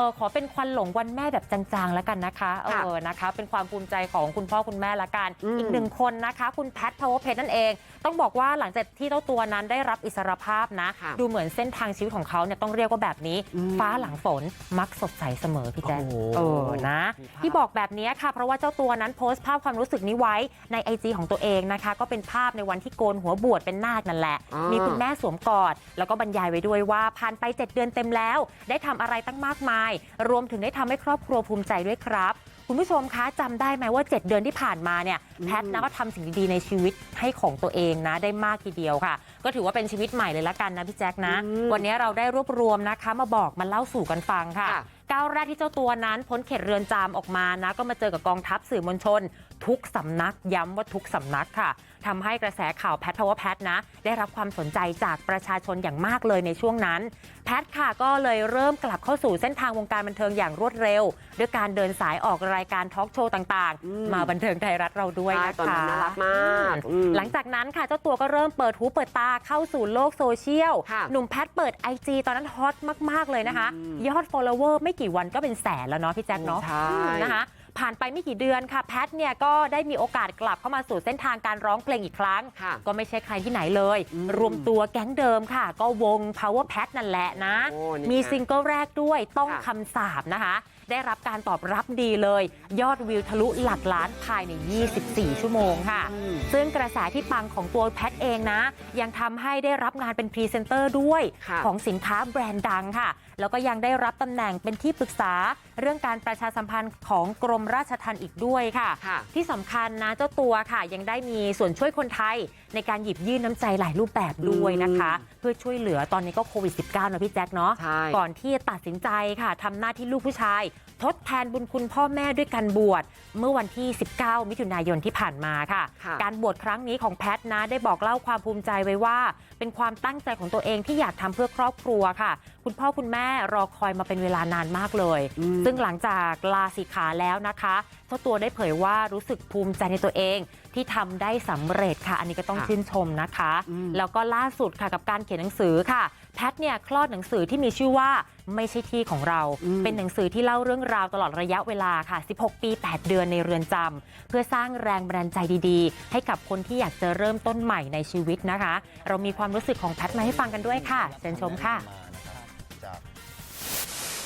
เออขอเป็นควันหลงวันแม่แบบจางๆแล้วกันนะคะเอค่ะอนะคะ เป็นความภูมิใจของคุณพ่อคุณแม่ละกันอืมอีกหนึ่งคนนะคะ คุณแพทพาวเวอร์เพนั่นเอง ต้องบอกว่าหลังจากที่เจ้าตัวนั้นได้รับอิสรภาพนะค่ะดูเหมือนเส้นทางชีวิตของเขาเนี่ยต้องเรียกว่าแบบนี้อืมฟ้าหลังฝนมักสดใสเสมอพี่แจ๊คโอ้โหเออนะมีภาพที่บอกแบบนี้ค่ะ เพราะว่าเจ้าตัวนั้นโพสต์ภาพความรู้สึกนี้ไว้ในไอจของตัวเองนะคะ ก็เป็นภาพในวันที่โกนหัวบวชเป็นนาคนั่นแหละอ่ามีมีคุณแม่สวมกอด แล้วก็บรรยายไว้ด้วยว่าผ่านไป 7 เดือนเต็มแล้ว ได้ทำอะไรตั้งมากมายรวมถึงได้ทำให้ครอบครัวภูมิใจด้วยครับคุณผู้ชมคะจำได้ไหมว่า 7 เดือนที่ผ่านมาเนี่ยอืมแพทนะก็ทำสิ่งดีๆในชีวิตให้ของตัวเองนะได้มากทีเดียวค่ะ ก็ถือว่าเป็นชีวิตใหม่เลยละกันนะพี่แจ๊คนะอืมวันนี้เราได้รวบรวมนะคะมาบอกมาเล่าสู่กันฟังค่ะค่ะ ก้าวแรกที่เจ้าตัวนั้นพ้นเขตเรือนจำออกมานะ ก็มาเจอกับกองทัพสื่อมวลชน ทุกสำนักย้ำว่าทุกสำนักค่ะทำให้กระแสข่าวแพทพาวเวอร์แพทนะ ได้รับความสนใจจากประชาชนอย่างมากเลยในช่วงนั้น แพทค่ะก็เลยเริ่มกลับเข้าสู่เส้นทางวงการบันเทิงอย่างรวดเร็ว ด้วยการเดินสายออกรายการทอล์กโชว์ต่างอืมๆมาบันเทิงไทยรัฐเราด้วยใช่นะคะตอนนั้นน่ารักมากอืมหลังจากนั้นค่ะเจ้าตัวก็เริ่มเปิดหูเปิดตาเข้าสู่โลกโซเชียลค่ะหนุ่มแพทเปิด IG ตอนนั้นฮอตมากๆเลยนะคะอืมยอด follower ไม่กี่วันก็เป็นแสนแล้วเนาะพี่แจ็คเนาะใช่นะคะผ่านไปไม่กี่เดือนค่ะแพทเนี่ยก็ได้มีโอกาสกลับเข้ามาสู่เส้นทางการร้องเพลงอีกครั้งค่ะก็ไม่ใช่ใครที่ไหนเลยอืมรวมตัวแก๊งเดิมค่ะ ก็วง Power Pat นั่นแหละนะโอ้นี่มีไงซิงเกิลแรกด้วยต้องค่ะคำสาบนะคะ ได้รับการตอบรับดีเลย ยอดวิวทะลุหลักล้านภายใน 24 ชั่วโมงค่ะอืมซึ่งกระแสที่ปังของตัวแพทเองนะ ยังทำให้ได้รับงานเป็นพรีเซนเตอร์ด้วยค่ะของสินค้าแบรนด์ดังค่ะ แล้วก็ยังได้รับตำแหน่งเป็นที่ปรึกษาเรื่องการประชาสัมพันธ์ของกรมราชทัณฑ์อีกด้วยค่ะค่ะที่สำคัญนะเจ้าตัวค่ะยังได้มีส่วนช่วยคนไทย ในการหยิบยื่นน้ำใจหลายรูปแบบด้วยนะคะ เพื่อช่วยเหลือตอนนี้ก็โควิด -19 นะพี่แจ็คเนาะใช่ก่อนที่จะตัดสินใจค่ะทำหน้าที่ลูกผู้ชาย ทดแทนบุญคุณพ่อแม่ด้วยการบวชเมื่อวันที่ 19 มิถุนายนที่ผ่านมาค่ะค่ะ การบวชครั้งนี้ของแพทนะได้บอกเล่าความภูมิใจไว้ว่า เป็นความตั้งใจของตัวเองที่อยากทำเพื่อครอบครัวค่ะ คุณพ่อคุณแม่รอคอยมาเป็นเวลานานมากเลยอืมซึ่งหลังจากลาสิกขาแล้วนะคะเจ้าตัวได้เผยว่ารู้สึกภูมิใจในตัวเองที่ทำได้สำเร็จค่ะ อันนี้ก็ต้องค่ะชื่นชมนะคะอืมแล้วก็ล่าสุดค่ะกับการเขียนหนังสือค่ะ แพทเนี่ยคลอดหนังสือที่มีชื่อว่าไม่ใช่ที่ของเราอืมเป็นหนังสือที่เล่าเรื่องราวตลอดระยะเวลาค่ะ 16 ปี 8 เดือนในเรือนจำเพื่อสร้างแรงบันดาลใจดีๆ ให้กับคนที่อยากจะเริ่มต้นใหม่ในชีวิตนะคะ เรามีความรู้สึกของแพทมาให้ฟังกันด้วยค่ะเชิญชมค่ะ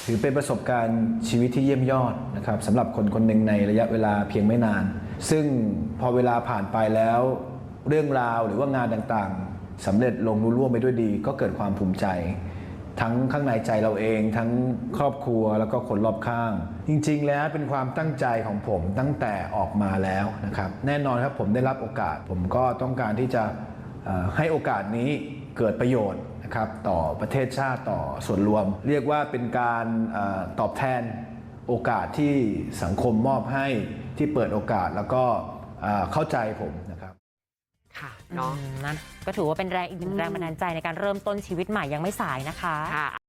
ถือเป็นประสบการณ์ชีวิตที่เยี่ยมยอดนะครับสำหรับคนคนหนึ่งในระยะเวลาเพียงไม่นาน ซึ่งพอเวลาผ่านไปแล้ว เรื่องราวหรือว่างานต่างๆสำเร็จลงรุ่ร่วงไปด้วยดี ก็เกิดความภูมิใจ ทั้งข้างในใจเราเอง ทั้งครอบครัวแล้วก็คนรอบข้าง จริงๆ แล้วเป็นความตั้งใจของผมตั้งแต่ออกมาแล้วนะครับแน่นอนครับผมได้รับโอกาส ผมก็ต้องการที่จะให้โอกาสนี้เกิดประโยชน์ นะครับต่อประเทศชาติต่อส่วนรวม เรียกว่าเป็นการเออตอบแทนโอกาสที่สังคมมอบให้ที่เปิดโอกาสแล้วก็เอ่อเข้าใจผมนะครับค่ะเนาะอืมนะก็ถือว่าเป็นแรงอีกหนึ่งแรงบันดาลใจในการเริ่มต้นชีวิตใหม่ยังไม่สายนะคะค่ะ